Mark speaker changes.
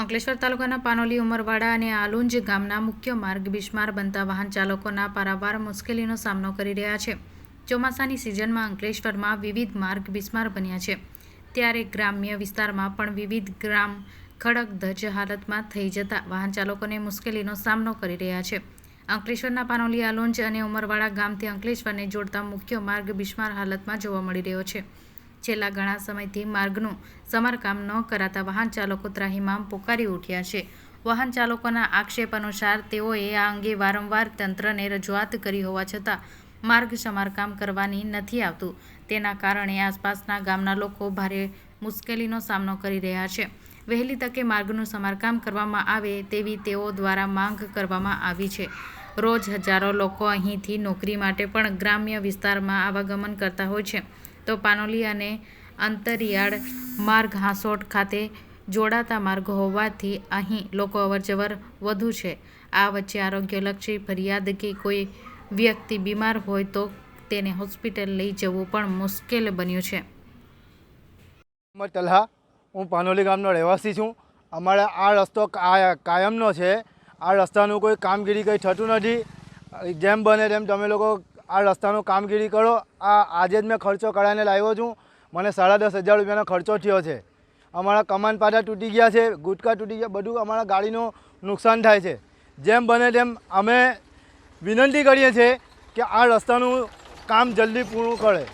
Speaker 1: અંકલેશ્વર તાલુકાના પાનોલી, ઉમરવાડા અને આલુંજ ગામના મુખ્ય માર્ગ બિસ્માર બનતા વાહન ચાલકોના પારાવાર મુશ્કેલીનો સામનો કરી રહ્યા છે. ચોમાસાની સિઝનમાં અંકલેશ્વરમાં વિવિધ માર્ગ બિસ્માર બન્યા છે. ત્યારે ગ્રામ્ય વિસ્તારમાં પણ વિવિધ ગ્રામ ખડક ધજ હાલતમાં થઈ જતા વાહન ચાલકોને મુશ્કેલીનો સામનો કરી રહ્યા છે. અંકલેશ્વરના પાનોલી, આલુંજ અને ઉમરવાડા ગામથી અંકલેશ્વરને જોડતા મુખ્ય માર્ગ બિસ્માર હાલતમાં જોવા મળી રહ્યો છે. છેલ્લા ઘણા સમયથી માર્ગનું સમારકામ ન કરાતા વાહન ચાલકો ત્રાહિમામ પોકારી ઉઠ્યા છે. વાહન ચાલકોના આક્ષેપ અનુસાર તેઓએ આ અંગે વારંવાર તંત્રને રજૂઆત કરી હોવા છતાં માર્ગ સમારકામ કરવાની નથી આવતું. તેના કારણે આસપાસના ગામના લોકો ભારે મુશ્કેલીનો સામનો કરી રહ્યા છે. વહેલી તકે માર્ગનું સમારકામ કરવામાં આવે તેવી તેઓ દ્વારા માંગ કરવામાં આવી છે. રોજ હજારો લોકો અહીંથી નોકરી માટે પણ ગ્રામ્ય વિસ્તારમાં આવાગમન કરતા હોય છે. તો પાનોલી અને અંતરિયાળ માર્ગ હાંસોટ ખાતે જોડાતા માર્ગો હોવાથી અહીં લોકો અવરજવર વધુ છે. આ વચ્ચે આરોગ્યલક્ષી ફરિયાદ કે કોઈ વ્યક્તિ બીમાર હોય તો તેને હોસ્પિટલ લઈ જવું પણ મુશ્કેલ બન્યું છે.
Speaker 2: તલહા, હું પાનોલી ગામનો રહેવાસી છું. અમારે આ રસ્તો કાયમનો છે. આ રસ્તાનું કોઈ કામગીરી કંઈ થતું નથી. જેમ બને તેમ તમે લોકો આ રસ્તાનું કામગીરી કરો. આ આજે જ મેં ખર્ચો કરાવીને લાવ્યો છું. મને સાડા દસ હજાર રૂપિયાનો ખર્ચો થયો છે. અમારા કમાન પાટા તૂટી ગયા છે, ગુટકા તૂટી ગયા, બધું અમારા ગાડીનું નુકસાન થાય છે. જેમ બને તેમ અમે વિનંતી કરીએ છીએ કે આ રસ્તાનું કામ જલ્દી પૂરું કરે.